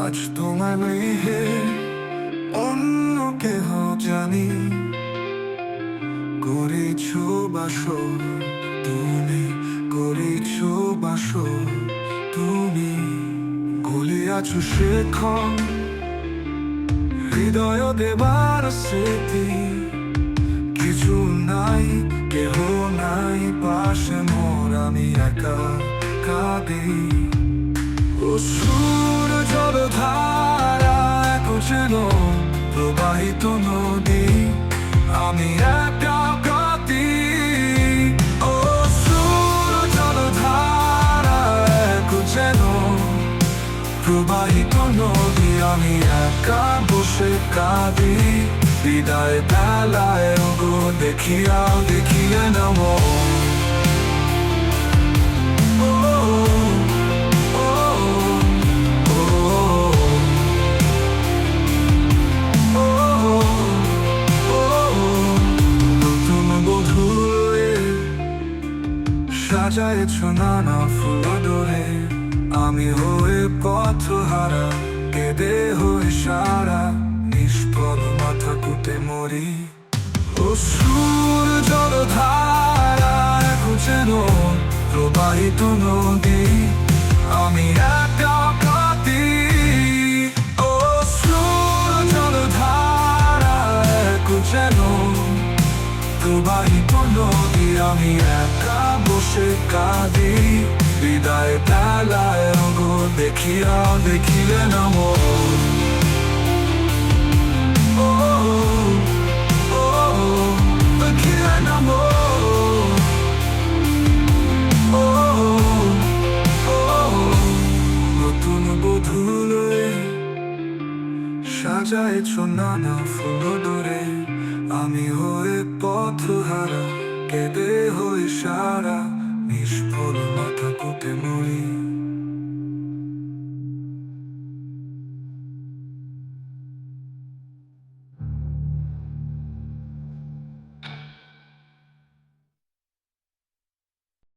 আজ তোমার মেহে অন্য কেহ জানি। করেছ বাসো তুমি করেছ বাসো তুমি গলে আছো শেখন হৃদয় দেবার স্মৃতি, কিছু নাই, কেহ নাই, পাশে মোর, আমি একা কাঁদি। অসুর জলধারা এক যেন প্রবাহিত নদী। আমি একা কাঁদি অসুর জলধারা এক যেন প্রবাহিত নদী। আমি একা বসে কাঁদি। বিদায় বেলায় গো দেখিয়া দেখিয়া নম সাজায়েছ নানা ফুল ডোরে আমি হয়ে পথ হারা কেঁদে হয়ে সারা নিষ্ফল মাথা কুটে মরি অসুর জলধারা খুঁজে প্রবাহিত নদী আমি একা আমি একা বসে কাঁদি। বিদায় বেলায় গো দেখিয়া দেখিলে নম সাজাইছ নানা ফুল দূরে আমি হয়ে পথ হারা কেঁদে হয়ে সারা নিষ্ফল মাথা